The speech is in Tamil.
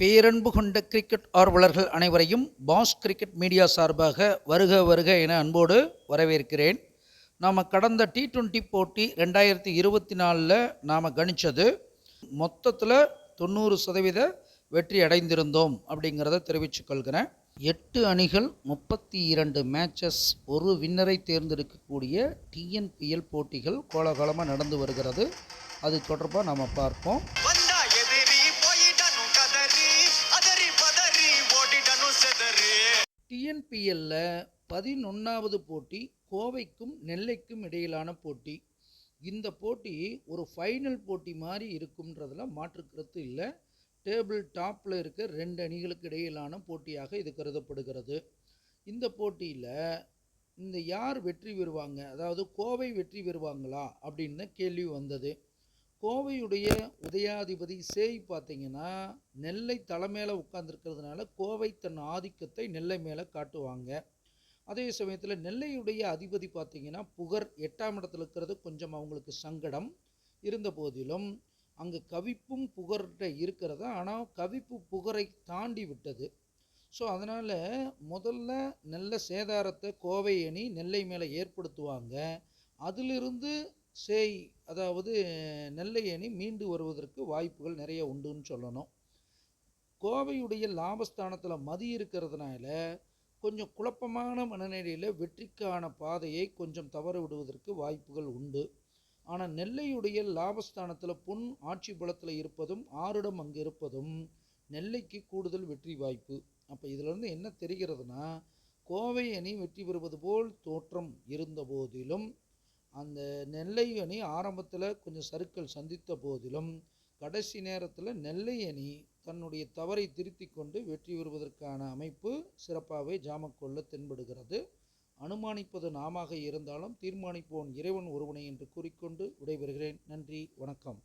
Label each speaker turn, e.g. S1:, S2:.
S1: பேரன்பு கொண்ட கிரிக்கெட் ஆர்வலர்கள் அனைவரையும் பாஸ் கிரிக்கெட் மீடியா சார்பாக வருக வருக என அன்போடு வரவேற்கிறேன். நாம் கடந்த டி ட்வெண்ட்டி போட்டி ரெண்டாயிரத்தி இருபத்தி நாலில் நாம் கணித்தது மொத்தத்தில் தொண்ணூறு சதவீத வெற்றி அடைந்திருந்தோம் அப்படிங்கிறத தெரிவித்துக்கொள்கிறேன் எட்டு அணிகள் முப்பத்தி இரண்டு மேட்சஸ் ஒரு வின்னரை தேர்ந்தெடுக்கக்கூடிய டிஎன்பிஎல் போட்டிகள் கோலாகலமாக நடந்து வருகிறது. அது தொடர்பாக நாம் பார்ப்போம். டிஎன்பிஎல்ல பதினொன்றாவது போட்டி கோவைக்கும் நெல்லைக்கும் இடையிலான போட்டி. இந்த போட்டி ஒரு ஃபைனல் போட்டி மாதிரி இருக்கும்ன்றதுல மாற்றுக்கருத்து இல்லை. டேபிள் டாப்பில் இருக்க ரெண்டு அணிகளுக்கு இடையிலான போட்டியாக இது கருதப்படுகிறது. இந்த போட்டியில் இந்த யார் வெற்றி பெறுவாங்க? அதாவது கோவை வெற்றி பெறுவாங்களா? அப்படின்னு கேள்வி வந்தது. கோவையுடைய உதயாதிபதி சேய் பார்த்தீங்கன்னா நெல்லை தலைமையில் உட்கார்ந்துருக்கிறதுனால கோவை தன் ஆதிக்கத்தை நெல்லை மேலே காட்டுவாங்க. அதே சமயத்தில் நெல்லையுடைய அதிபதி பார்த்தீங்கன்னா புகர் எட்டாம் இடத்துல இருக்கிறது கொஞ்சம் அவங்களுக்கு சங்கடம் இருந்த போதிலும் அங்கே கவிப்பும் புகர்கிட்ட இருக்கிறது? ஆனால் கவிப்பு புகரை தாண்டி விட்டது. ஸோ அதனால் முதல்ல நல்ல சேதாரத்தை கோவை அணி நெல்லை மேலே ஏற்படுத்துவாங்க. அதிலிருந்து சேய் அதாவது நெல்லை அணி மீண்டு வருவதற்கு வாய்ப்புகள் நிறைய உண்டுன்னு சொல்லணும். கோவையுடைய லாபஸ்தானத்தில் மதி இருக்கிறதுனால கொஞ்சம் குழப்பமான மனநிலையில் வெற்றிக்கான பாதையை கொஞ்சம் தவற விடுவதற்கு வாய்ப்புகள் உண்டு. ஆனால் நெல்லையுடைய லாபஸ்தானத்தில் பொன் ஆட்சி பலத்தில் இருப்பதும் ஆறிடம் அங்கே இருப்பதும் நெல்லைக்கு கூடுதல் வெற்றி வாய்ப்பு. அப்போ இதிலிருந்து என்ன தெரிகிறதுனா கோவை அணி வெற்றி பெறுவது போல் தோற்றம் இருந்த போதிலும் அந்த நெல்லை அணி ஆரம்பத்தில் கொஞ்சம் சருக்கள் சந்தித்த போதிலும் கடைசி நேரத்தில் நெல்லை அணி தன்னுடைய தவறை திருத்தி கொண்டு வெற்றி பெறுவதற்கான அமைப்பு சிறப்பாகவே ஜாமக்கொள்ள தென்படுகிறது. அனுமானிப்பது நாமாக இருந்தாலும் தீர்மானிப்போன் இறைவன் ஒருவனை என்று கூறிக்கொண்டு விடைபெறுகிறேன். நன்றி வணக்கம்.